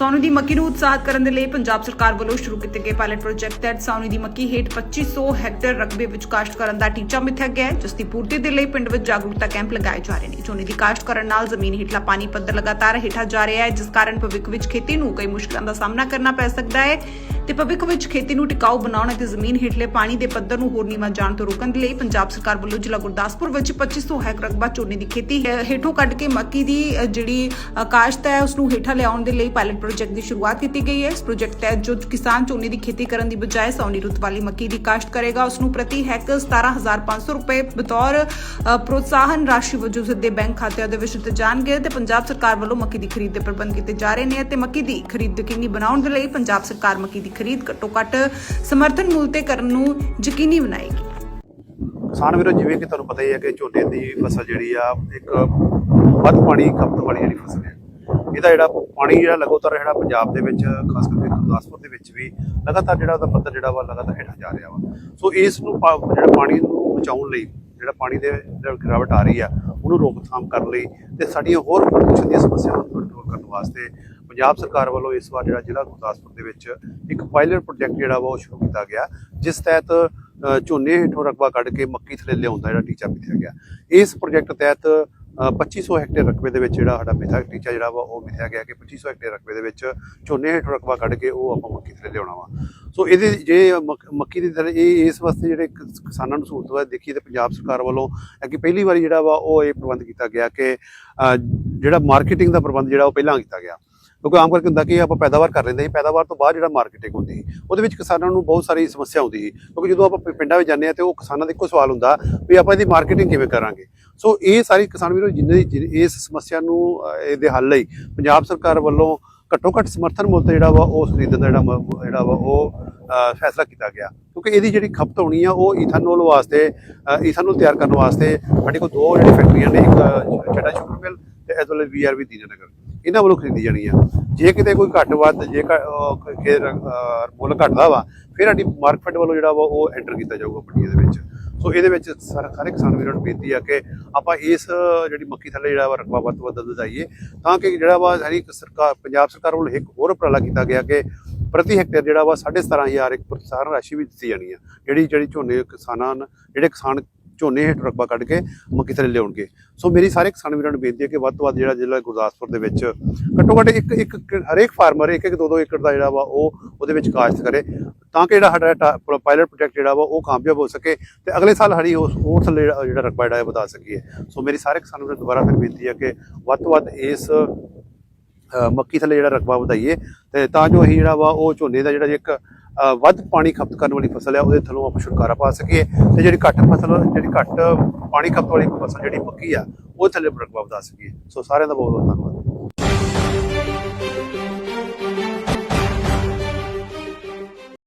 ਸੌਣੀ ਦੀ ਮੱਕੀ ਨੂੰ ਉਤਸ਼ਾਹਤ ਕਰਨ ਦੇ ਲਈ ਪੰਜਾਬ ਸਰਕਾਰ ਵੱਲੋਂ ਸ਼ੁਰੂ ਕੀਤੇ ਗਏ ਪਾਇਲਟ ਪ੍ਰੋਜੈਕਟ ਤਹਿਤ ਸੌਣੀ ਦੀ ਮੱਕੀ ਹੇਠ 2500 ਹੈਕਟੇਅਰ ਰਕਬੇ ਵਿੱਚ ਕਾਸ਼ਤ ਕਰਨ ਦਾ ਟੀਚਾ ਮਿੱਥਿਆ ਗਿਆ ਹੈ, ਜਿਸ ਦੀ ਪੂਰਤੀ ਦੇ ਲਈ ਪਿੰਡ ਵਿੱਚ ਜਾਗਰੂਕਤਾ ਕੈਂਪ ਲਗਾਏ ਜਾ ਰਹੇ ਨੇ। ਝੋਨੇ ਦੀ ਕਾਸ਼ਤ ਕਰਨ ਨਾਲ ਜ਼ਮੀਨ ਹੇਠਲਾ ਪਾਣੀ ਪੱਧਰ ਲਗਾਤਾਰ ਹੇਠਾਂ ਜਾ ਰਿਹਾ ਹੈ, ਜਿਸ ਕਾਰਨ ਭਵਿੱਖ ਵਿੱਚ ਖੇਤੀ ਨੂੰ ਕਈ ਮੁਸ਼ਕਲਾਂ ਦਾ ਸਾਹਮਣਾ ਕਰਨਾ ਪੈ ਸਕਦਾ ਹੈ ਤੇ ਭਵਿੱਖ ਵਿੱਚ ਖੇਤੀ ਨੂੰ ਟਿਕਾਊ ਬਣਾਉਣ ਅਤੇ ਜ਼ਮੀਨ ਹੇਠਲੇ ਪਾਣੀ ਦੇ ਪੱਧਰ ਨੂੰ ਹੋਰ ਨੀਵਾਂ ਜਾਣ ਤੋਂ ਰੋਕਣ ਦੇ ਲਈ ਪੰਜਾਬ ਸਰਕਾਰ ਵੱਲੋਂ ਜ਼ਿਲ੍ਹਾ ਗੁਰਦਾਸਪੁਰ ਵਿੱਚ 2500 ਹੈਕਟਰ ਰਕਬਾ ਝੋਨੇ ਦੀ ਖੇਤੀ ਹੇਠੋਂ ਕੱਢ ਕੇ ਮੱਕੀ ਦੀ ਜਿਹੜੀ ਕਾਸ਼ਤ ਹੈ ਉਸ ਨੂੰ ਹੇਠਾਂ ਲਿਆਉਣ ਦੇ ਲਈ ਪਾਇਲਟ ਪ੍ਰੋਜੈਕਟ ਦੀ ਸ਼ੁਰੂਆਤ ਕੀਤੀ ਗਈ ਹੈ। ਇਸ ਪ੍ਰੋਜੈਕਟ ਤਹਿਤ ਜੋ ਕਿਸਾਨ ਝੋਨੇ ਦੀ ਖੇਤੀ ਕਰਨ ਦੀ ਬਜਾਏ ਸੌਣੀ ਰੁੱਤ ਵਾਲੀ ਮੱਕੀ ਦੀ ਕਾਸ਼ਤ ਕਰੇਗਾ। ਉਸ ਨੂੰ ਪ੍ਰਤੀ ਹੈਕਟਰ 17500 ਰੁਪਏ ਬਤੌਰ ਪ੍ਰੋਤਸਾਹਨ ਰਾਸ਼ੀ ਵਜੋਂ ਸਿੱਧੇ ਬੈਂਕ ਖਾਤਿਆਂ ਦੇ ਵਿੱਚ ਦਿੱਤੇ ਜਾਣਗੇ ਤੇ ਪੰਜਾਬ ਸਰਕਾਰ ਵੱਲੋਂ ਮੱਕੀ ਦੀ ਖਰੀਦ ਦੇ ਪ੍ਰਬੰਧ ਕੀਤੇ ਜਾ ਰਹੇ ਨੇ ਤੇ ਮੱਕੀ ਦੀ ਖਰੀਦ ਯਕੀਨੀ ਬਣਾਉਣ ਦੇ ਲਈ ਪੰਜਾਬ ਸਰਕਾਰ ਮੱਕੀ ਦੀ ਖਰੀਦ ਘੱਟੋ ਘੱਟ ਸਮਰਥਨ ਮੁੱਲ ਤੇ ਕਰਨ ਨੂੰ ਯਕੀਨੀ ਬਣਾਏਗੀ। ਕਿਸਾਨ ਵੀਰੋ, ਜਿਵੇਂ ਕਿ ਤੁਹਾਨੂੰ ਪਤਾ ਹੀ ਹੈ ਕਿ ਝੋਨੇ ਦੀ ਫਸਲ ਜਿਹੜੀ ਆ, ਇੱਕ ਵੱਧ ਪਾਣੀ ਖਪਤ ਵਾਲੀ ਜਿਹੜੀ ਫਸਲ ਹੈ। ਇਹਦਾ ਜਿਹੜਾ ਪਾਣੀ ਜਿਹੜਾ ਲਗਾਤਾਰ ਜਿਹੜਾ ਪੰਜਾਬ ਦੇ ਵਿੱਚ, ਖਾਸ ਕਰਕੇ ਗੁਰਦਾਸਪੁਰ ਦੇ ਵਿੱਚ ਵੀ ਲਗਾਤਾਰ ਜਿਹੜਾ ਉਹਦਾ ਪੱਧਰ ਜਿਹੜਾ ਵਾ ਲਗਾਤਾਰ ਹੇਠਾਂ ਜਾ ਰਿਹਾ ਵਾ। ਸੋ ਇਸ ਨੂੰ ਪਾ- ਜਿਹੜਾ ਪਾਣੀ ਨੂੰ ਬਚਾਉਣ ਲਈ, ਜਿਹੜਾ ਪਾਣੀ ਦੇ ਜਿਹੜਾ ਗਿਰਾਵਟ ਆ ਰਹੀ ਆ, ਉਹਨੂੰ ਰੋਕਥਾਮ ਕਰਨ ਲਈ ਤੇ ਸਾਡੀਆਂ ਹੋਰ ਪ੍ਰਦੂਸ਼ਣ ਦੀਆਂ ਸਮੱਸਿਆਵਾਂ ਨੂੰ ਕੰਟਰੋਲ ਕਰਨ ਵਾਸਤੇ ਪੰਜਾਬ ਸਰਕਾਰ ਵੱਲੋਂ ਇਸ ਵਾਰ ਜਿਹੜਾ ਜ਼ਿਲ੍ਹਾ ਗੁਰਦਾਸਪੁਰ ਦੇ ਵਿੱਚ ਇੱਕ ਪਾਇਲਟ ਪ੍ਰੋਜੈਕਟ ਜਿਹੜਾ ਵਾ ਉਹ ਸ਼ੁਰੂ ਕੀਤਾ ਗਿਆ, ਜਿਸ ਤਹਿਤ ਝੋਨੇ ਹੇਠੋਂ ਰਕਬਾ ਕੱਢ ਕੇ ਮੱਕੀ ਥੱਲੇ ਲਿਆਉਣ ਦਾ ਜਿਹੜਾ ਟੀਚਾ ਮਿਥਿਆ ਗਿਆ। ਇਸ ਪ੍ਰੋਜੈਕਟ ਤਹਿਤ ਅ, 2500 ਹੈਕਟੇਅਰ ਰਕਬੇ ਦੇ ਵਿੱਚ ਜਿਹੜਾ ਸਾਡਾ ਮਿੱਥਿਆ ਟੀਚਾ ਜਿਹੜਾ ਵਾ ਉਹ ਮਿਥਿਆ ਗਿਆ ਕਿ 2500 ਹੈਕਟੇਅਰ ਰਕਬੇ ਦੇ ਵਿੱਚ ਝੋਨੇ ਹੇਠੋਂ ਰਕਬਾ ਕੱਢ ਕੇ ਉਹ ਆਪਾਂ ਮੱਕੀ ਥਲੇ ਲਿਆਉਣਾ ਵਾ। ਸੋ ਇਹਦੇ ਜੇ ਮੱਕ- ਮੱਕੀ ਦੀ ਥੱਲੇ ਇਹ ਇਸ ਵਾਸਤੇ ਜਿਹੜੇ ਕਿਸਾਨਾਂ ਨੂੰ ਸਹੂਲਤ ਵਾ ਦੇਖੀ ਤੇ ਪੰਜਾਬ ਸਰਕਾਰ ਵੱਲੋਂ ਕਿ ਪਹਿਲੀ ਵਾਰੀ ਜਿਹੜਾ ਵਾ ਉਹ ਇਹ ਪ੍ਰਬੰਧ ਕੀਤਾ ਗਿਆ ਕਿ ਜਿਹੜਾ ਮਾਰਕੀਟਿੰਗ ਦਾ ਪ੍ਰਬੰਧ ਜਿਹੜਾ ਉਹ ਪਹਿਲਾਂ ਕੀਤਾ ਗਿਆ। ਕਿਉਂਕਿ ਆਮ ਕਰਕੇ ਹੁੰਦਾ ਕਿ ਆਪਾਂ ਪੈਦਾਵਾਰ ਕਰ ਲੈਂਦੇ ਸੀ ਪੈਦਾਵਾਰ ਤੋਂ ਬਾਅਦ ਜਿਹੜਾ ਮਾਰਕੀਟਿੰਗ ਹੁੰਦੀ ਸੀ ਉਹਦੇ ਵਿੱਚ ਕਿਸਾਨਾਂ ਨੂੰ ਬਹੁਤ ਸਾਰੀ ਸਮੱਸਿਆ ਆਉਂਦੀ ਸੀ। ਕਿਉਂਕਿ ਜਦੋਂ ਆਪਾਂ ਪਿੰਡਾਂ ਵਿੱਚ ਜਾਂਦੇ ਆ ਤੇ ਉਹ ਕਿਸਾਨਾਂ ਦਾ ਇੱਕੋ ਸਵਾਲ ਹੁੰਦਾ ਵੀ ਆਪਾਂ ਇਹਦੀ ਮਾਰਕੀਟਿੰਗ ਕਿਵੇਂ ਕਰਾਂਗੇ? ਸੋ ਇਹ ਸਾਰੀ ਕਿਸਾਨ ਵੀਰੋ ਜਿੰਨੇ ਜਿ- ਇਸ ਸਮੱਸਿਆ ਨੂੰ ਇਹਦੇ ਹੱਲ ਲਈ ਪੰਜਾਬ ਸਰਕਾਰ ਵੱਲੋਂ ਘੱਟੋ ਘੱਟ ਸਮਰਥਨ ਮੁੱਲ ਤੇ ਜਿਹੜਾ ਵਾ ਉਹ ਖਰੀਦਣ ਦਾ ਜਿਹੜਾ ਜਿਹੜਾ ਵਾ ਉਹ ਫੈਸਲਾ ਕੀਤਾ ਗਿਆ। ਕਿਉਂਕਿ ਇਹਦੀ ਜਿਹੜੀ ਖਪਤ ਹੋਣੀ ਆ ਉਹ ਇਥਾਨੋਲ ਵਾਸਤੇ ਅ, ਤਿਆਰ ਕਰਨ ਵਾਸਤੇ ਸਾਡੇ ਕੋਲ ਦੋ ਜਿਹੜੀ ਫੈਕਟਰੀਆਂ ਨੇ ਇੱਕ ਛੱਡਾ ਸ਼ੂਗਰ ਮਿਲ ਤੇ ਇਸ ਵੇਲੇ ਵੀਆਰਵੀ ਦੀਨਾਨਗਰ। ਇਹਨਾਂ ਵੱਲੋਂ ਖਰੀਦੀ ਜਾਣੀ ਆ। ਜੇ ਕਿਤੇ ਕੋਈ ਘੱਟ ਵੱਧ, ਜੇ ਘ- ਮੁੱਲ ਘਟਦਾ ਵਾ, ਫਿਰ ਸਾਡੀ ਮਾਰਕੀਟ ਵੱਲੋਂ ਜਿਹੜਾ ਵਾ ਉਹ ਐਂਟਰ ਕੀਤਾ ਜਾਊਗਾ ਮੰਡੀਆਂ ਦੇ ਵਿੱਚ। ਸੋ ਇਹਦੇ ਵਿੱਚ ਸਰ- ਸਾਰੇ ਕਿਸਾਨ ਵੀਰਾਂ ਨੂੰ ਬੇਨਤੀ ਆ ਕਿ ਆਪਾਂ ਇਸ ਜਿਹੜੀ ਮੱਕੀ ਥੱਲੇ ਜਿਹੜਾ ਵਾ ਰਕਬਾ ਵੱਧ ਤੋਂ ਵੱਧ ਵਧਾਈਏ, ਤਾਂ ਕਿ ਜਿਹੜਾ ਵਾ ਸਾਡੀ ਸਰਕਾਰ ਪੰਜਾਬ ਸਰਕਾਰ ਵੱਲੋਂ ਇੱਕ ਹੋਰ ਉਪਰਾਲਾ ਕੀਤਾ ਗਿਆ ਕਿ ਪ੍ਰਤੀ ਹੈਕਟੇਅਰ ਜਿਹੜਾ ਵਾ 17500 ਇੱਕ ਪ੍ਰੋਤਸਾਹਨ ਰਾਸ਼ੀ ਵੀ ਦਿੱਤੀ ਜਾਣੀ ਆ। ਜਿਹੜੀ ਜਿਹੜੀ ਝੋਨੇ ਕਿਸਾਨਾਂ ਨੂੰ ਜਿਹੜੇ ਕਿਸਾਨ ਝੋਨੇ ਹੇਠ ਰਕਬਾ ਕੱਢ ਕੇ ਮੱਕੀ ਥੱਲੇ ਲਿਆਉਣਗੇ। ਸੋ ਮੇਰੀ ਸਾਰੇ ਕਿਸਾਨ ਵੀਰਾਂ ਨੂੰ ਬੇਨਤੀ ਹੈ ਕਿ ਵੱਧ ਤੋਂ ਵੱਧ ਜਿਹੜਾ ਜ਼ਿਲ੍ਹਾ ਗੁਰਦਾਸਪੁਰ ਦੇ ਵਿੱਚ ਘੱਟੋ ਘੱਟ ਇੱਕ ਇੱਕ ਹਰੇਕ ਫਾਰਮਰ, ਇੱਕ ਇੱਕ, ਦੋ ਦੋ ਏਕੜ ਦਾ ਜਿਹੜਾ ਵਾ ਉਹ ਉਹਦੇ ਵਿੱਚ ਕਾਸ਼ਤ ਕਰੇ ਤਾਂ ਕਿ ਜਿਹੜਾ ਸਾਡਾ ਪਾਇਲਟ ਪ੍ਰੋਜੈਕਟ ਜਿਹੜਾ ਵਾ ਉਹ ਕਾਮਯਾਬ ਹੋ ਸਕੇ ਤੇ ਅਗਲੇ ਸਾਲ ਸਾਡੀ ਉਸ ਹੋਰ ਥੱਲੇ ਜਿਹੜਾ ਰਕਬਾ ਜਿਹੜਾ ਵਧਾ ਸਕੀਏ। ਸੋ ਮੇਰੀ ਸਾਰੇ ਕਿਸਾਨ ਵੀਰਾਂ ਨੂੰ ਦੁਬਾਰਾ ਫਿਰ ਬੇਨਤੀ ਹੈ ਕਿ ਵੱਧ ਤੋਂ ਵੱਧ ਇਸ ਮੱਕੀ ਥੱਲੇ ਜਿਹੜਾ ਰਕਬਾ ਵਧਾਈਏ ਤੇ ਤਾਂ ਜੋ ਅਸੀਂ ਜਿਹੜਾ ਵਾ ਉਹ ਝੋਨੇ ਦਾ ਜਿਹੜਾ ਇੱਕ ਵੱਧ ਪਾਣੀ ਖਪਤ ਕਰਨ ਵਾਲੀ ਫਸਲ ਹੈ, ਉਹਦੇ ਥੱਲੋਂ ਆਪਾਂ ਛੁਟਕਾਰਾ ਪਾ ਸਕੀਏ ਤੇ ਜਿਹੜੀ ਘੱਟ ਫਸਲ, ਜਿਹੜੀ ਘੱਟ ਪਾਣੀ ਖਪਤ ਵਾਲੀ ਫਸਲ ਜਿਹੜੀ ਪੱਕੀ ਆ, ਉਹ ਥੱਲੇ ਰਕਬਾ ਵਧਾ ਸਕੀਏ। ਸੋ ਸਾਰਿਆਂ ਦਾ ਬਹੁਤ ਬਹੁਤ ਧੰਨਵਾਦ।